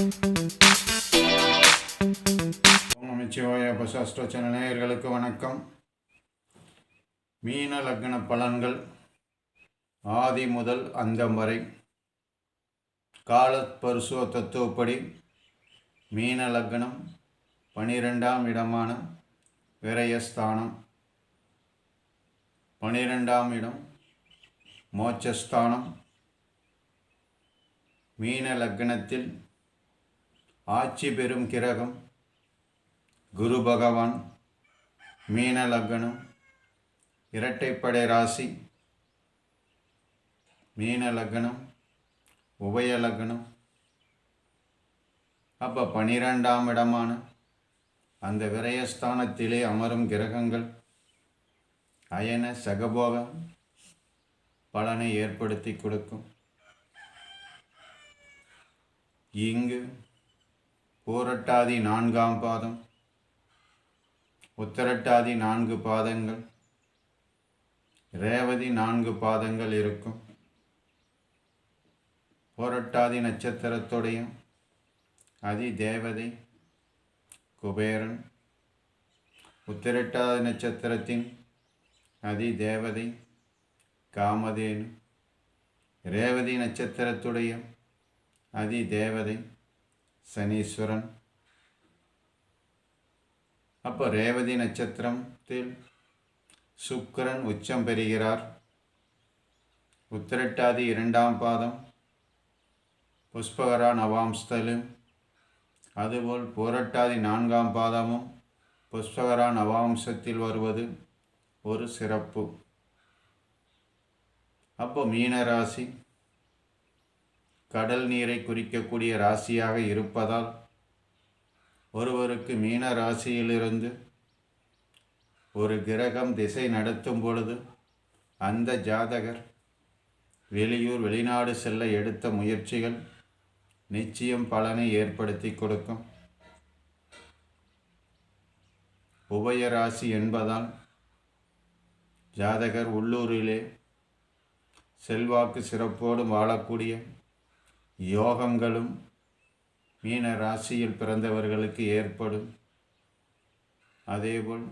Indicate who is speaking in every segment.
Speaker 1: ஓம் நமச்சிவாய channel நேயர்களுக்கு வணக்கம். மீன லக்ன பலன்கள் ஆதி முதல் அந்தம் வரை. கால பரிசுவ தத்துவப்படி மீன லக்னம் பனிரெண்டாம் இடமான விரயஸ்தானம். பனிரெண்டாம் இடம் மோட்சஸ்தானம். மீன லக்னத்தில் ஆட்சி பெறும் கிரகம் குரு பகவான் மீன லக்னம் இரட்டைப்படை ராசி மீன லக்னம் உபய லக்னம். அப்போ பனிரெண்டாம் இடமான அந்த விரயஸ்தானத்திலே அமரும் கிரகங்கள் அயன சகபோக பலனை ஏற்படுத்தி கொடுக்கும். இங்கு பூரட்டாதி நான்காம் பாதம். உத்தரட்டாதி நான்கு பாதங்கள். ரேவதி நான்கு பாதங்கள் இருக்கும். போரட்டாதி நட்சத்திரத்துடைய அதி தேவதை குபேரன். உத்திரட்டாதி நட்சத்திரத்தின் அதி தேவதை காமதேனு. ரேவதி நட்சத்திரத்துடைய அதி தேவதை சனீஸ்வரன். அப்போ ரேவதி நட்சத்திரத்தில் சுக்கரன் உச்சம் பெறுகிறார். உத்திரட்டாதி இரண்டாம் பாதம். புஷ்பகரா நவாம்ஸ்தலும் அதுபோல் புரட்டாதி நான்காம் பாதமும் புஷ்பகரா நவாம்சத்தில் வருவது ஒரு சிறப்பு. அப்போ மீனராசி. கடல் நீரை குறிக்கக்கூடிய ராசியாக இருப்பதால் ஒருவருக்கு மீன ராசியிலிருந்து ஒரு கிரகம் திசை நடத்தும் பொழுது அந்த ஜாதகர் வெளியூர் வெளிநாடு செல்ல எடுத்த முயற்சிகள் நிச்சயம் பலனை ஏற்படுத்தி கொடுக்கும். உபயராசி என்பதால் ஜாதகர் உள்ளூரிலே செல்வாக்கு சிறப்போடு வாழக்கூடிய யோகங்களும் மீன ராசியில் பிறந்தவர்களுக்கு ஏற்படும். அதேபோல்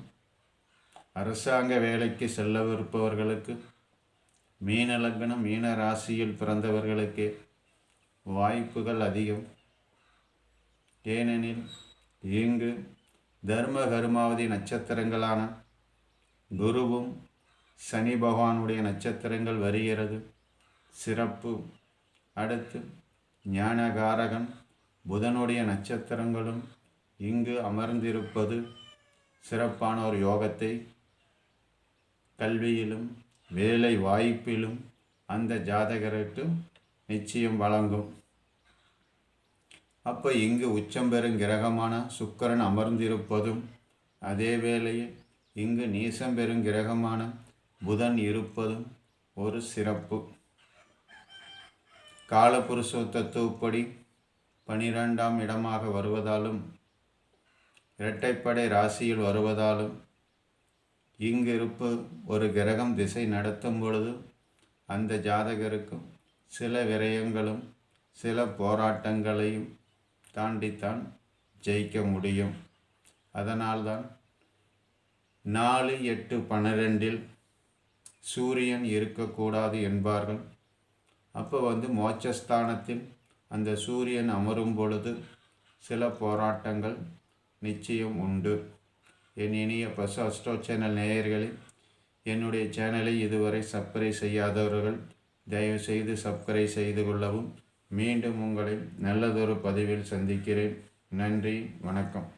Speaker 1: அரசாங்க வேலைக்கு செல்லவிருப்பவர்களுக்கு மீன லக்னம் மீன ராசியில் பிறந்தவர்களுக்கு வாய்ப்புகள் அதிகம். ஏனெனில் இங்கு தர்ம கருமாவதி நட்சத்திரங்களான குருவும் சனி பகவானுடைய நட்சத்திரங்கள் வருகிறது. சிறப்பு அடுத்து ஞானகாரகன் புதனுடைய நட்சத்திரங்களும் இங்கு அமர்ந்திருப்பது சிறப்பான ஒரு யோகத்தை. கல்வியிலும் வேலை வாய்ப்பிலும் அந்த ஜாதகருக்கு நிச்சயம் வழங்கும். அப்போ இங்கு உச்சம் பெறும் கிரகமான சுக்கரன் அமர்ந்திருப்பதும் அதே வேளையில் இங்கு நீசம் பெறும் கிரகமான புதன் இருப்பதும் ஒரு சிறப்பு. காலபுருஷ தத்துவப்படி பனிரெண்டாம் இடமாக வருவதாலும் இரட்டைப்படை ராசியில் வருவதாலும் இங்கிருப்பு ஒரு கிரகம் திசை நடத்தும் பொழுது அந்த ஜாதகருக்கும் சில விரயங்களும் சில போராட்டங்களையும் தாண்டித்தான் ஜெயிக்க முடியும். அதனால்தான் நாலு எட்டு பன்னிரெண்டில் சூரியன் இருக்கக்கூடாது என்பார்கள். அப்போ வந்து மோட்சஸ்தானத்தில் அந்த சூரியன் அமரும் பொழுது சில போராட்டங்கள் நிச்சயம் உண்டு. என் இனிய பசு அஸ்ட்ரோ சேனல் நேயர்களில் என்னுடைய சேனலை இதுவரை சப்ஸ்கிரைப் செய்யாதவர்கள் தயவுசெய்து சப்ஸ்கிரைப் செய்து கொள்ளவும். மீண்டும் உங்களை நல்லதொரு பதிவில் சந்திக்கிறேன். நன்றி வணக்கம்.